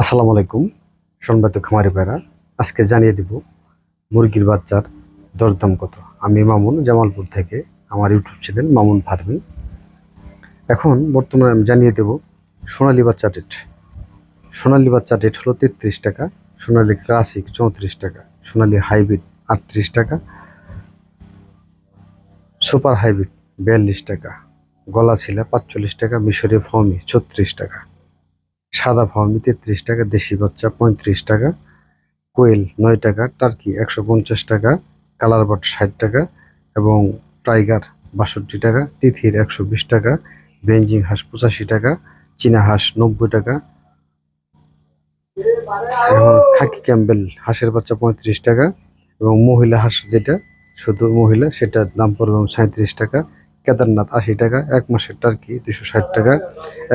আসসালামু আলাইকুম, সম্মানিত খামারি ভাইরা। আজকে জানিয়ে দিব, মুরগির বাচ্চার দরদাম কত। আমি মামুন, জামালপুর থেকে আমার ইউটিউব চ্যানেল মামুন ফার্মিং। এখন বর্তমানে আমি জানিয়ে দেব সোনালী বাচ্চা রেট সোনালী বাচ্চা রেট হলো তেত্রিশ টাকা, সোনালী ক্লাসিক চৌত্রিশ টাকা, সোনালী হাইব্রিড আটত্রিশ টাকা সুপার হাইব্রিড বিয়াল্লিশ টাকা গলা ছিলা পাঁচচল্লিশ টাকা, মিশরীয় ফর্মি ছত্রিশ টাকা। সাদা ফার্মি তেত্রিশ টাকা, দেশি বাচ্চা পঁয়ত্রিশ টাকা, কোয়েল নয় টাকা, টার্কি একশো পঞ্চাশ টাকা, কালার বাট ষাট টাকা এবং টাইগার বাষট্টি টাকা, তিথির একশো বিশ টাকা, বেঞ্জিং হাঁস পঁচাশি টাকা, চীনা হাঁস নব্বই টাকা। এবং খাকি ক্যাম্বেল হাঁসের বাচ্চা পঁয়ত্রিশ টাকা এবং মহিলা হাঁস যেটা, শুধু মহিলা, সেটার দাম পড়বে সাঁত্রিশ টাকা। কেদারনাথ আশি টাকা, এক মাসের টার্কি দুশো ষাট টাকা,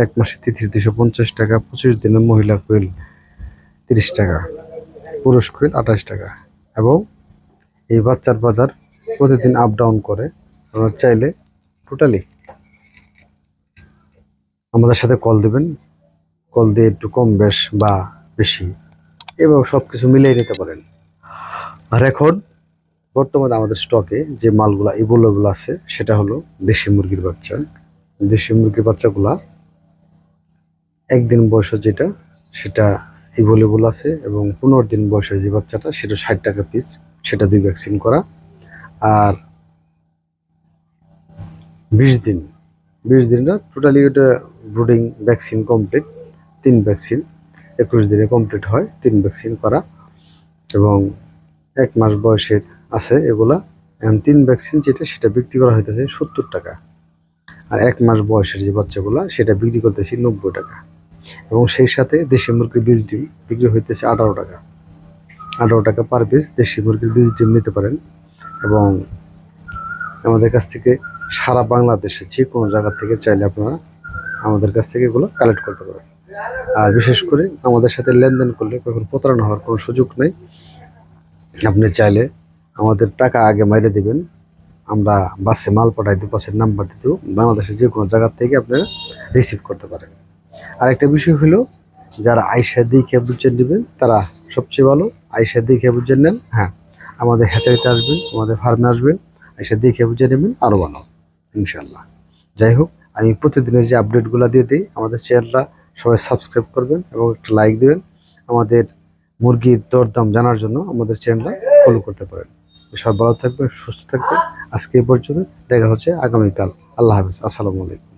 এক মাসে তিথির দুশো পঞ্চাশ টাকা, পঁচিশ দিনের মহিলা কোয়েল তিরিশ টাকা, পুরুষ কোয়েল আঠাশ টাকা। এবং এই বাচ্চার বাজার প্রতিদিন আপ ডাউন করে, আপনারা চাইলে টোটালি আমাদের সাথে কল দেবেন। কল দিয়ে একটু কম বেশ বা বেশি এবং সব কিছু মিলিয়ে নিতে পারেন। আর এখন বর্তমানে আমাদের স্টকে যে মালগুলা ইবোলাগুলো আছে, সেটা হলো দেশি মুরগির বাচ্চা। দেশি মুরগির বাচ্চাগুলা একদিন বয়স যেটা, সেটা ইভোলেবল আছে এবং পনেরো দিন বয়সের যে বাচ্চাটা, সেটা ষাট টাকা পিস সেটা দুই ভ্যাকসিন করা। আর বিশ দিন, বিশ দিনটা টোটালি ওটা ব্রুডিং ভ্যাকসিন কমপ্লিট তিন ভ্যাকসিন একুশ দিনে কমপ্লিট হয়, তিন ভ্যাকসিন করা। এবং এক মাস বয়সের আছে এগুলা তিন ভ্যাকসিন যেটা, সেটা বিক্রি করা হইতেছে সত্তর টাকা। আর এক মাস বয়সের যে বাচ্চাগুলা, সেটা বিক্রি করতেছি নব্বই টাকা। এবং সেই সাথে দেশি মুরগির বীজ ডিম বিক্রি হইতেছে আঠারো টাকা। আঠারো টাকা পার পিস দেশি মুরগির বীজ ডিম নিতে পারেন। এবং আমাদের কাছ থেকে সারা বাংলাদেশে যে কোনো জায়গা থেকে চাইলে আপনারা আমাদের কাছ থেকে এগুলো কালেক্ট করতে পারেন। আর বিশেষ করে আমাদের সাথে লেনদেন করলে কখন প্রতারণা হওয়ার কোনো সুযোগ নেই। আপনি চাইলে আমাদের টাকা আগে মাইরে দিবেন। আমরা বাসে মাল পাঠাই দু পাশের নাম্বার দিতেও বাংলাদেশের যে কোনো জায়গার থেকে আপনারা রিসিভ করতে পারেন। আরেকটা বিষয় হলো, যারা আইসা দেখে বুঝে নেবেন, তারা সবচেয়ে ভালো, আইসা দেখে বুঝে নেন। হ্যাঁ আমাদের হ্যাচারিতে আসবেন, আমাদের ফার্মে আসবেন, আইসা দেখে বুঝে নেবেন আরও ভালো ইনশাল্লাহ যাই হোক, আমি প্রতিদিনের যে আপডেটগুলো দিয়ে দিই, আমাদের চ্যানেলটা সবাই সাবস্ক্রাইব করবেন এবং একটা লাইক দেবেন। আমাদের মুরগির দরদাম জানার জন্য আমাদের চ্যানেলটা ফলো করতে পারেন। সব ভালো থাকবে সুস্থ থাকবে আজকে এই পর্যন্ত, দেখা হচ্ছে আগামীকাল। আল্লাহ হাফিজ। আসসালামু আলাইকুম।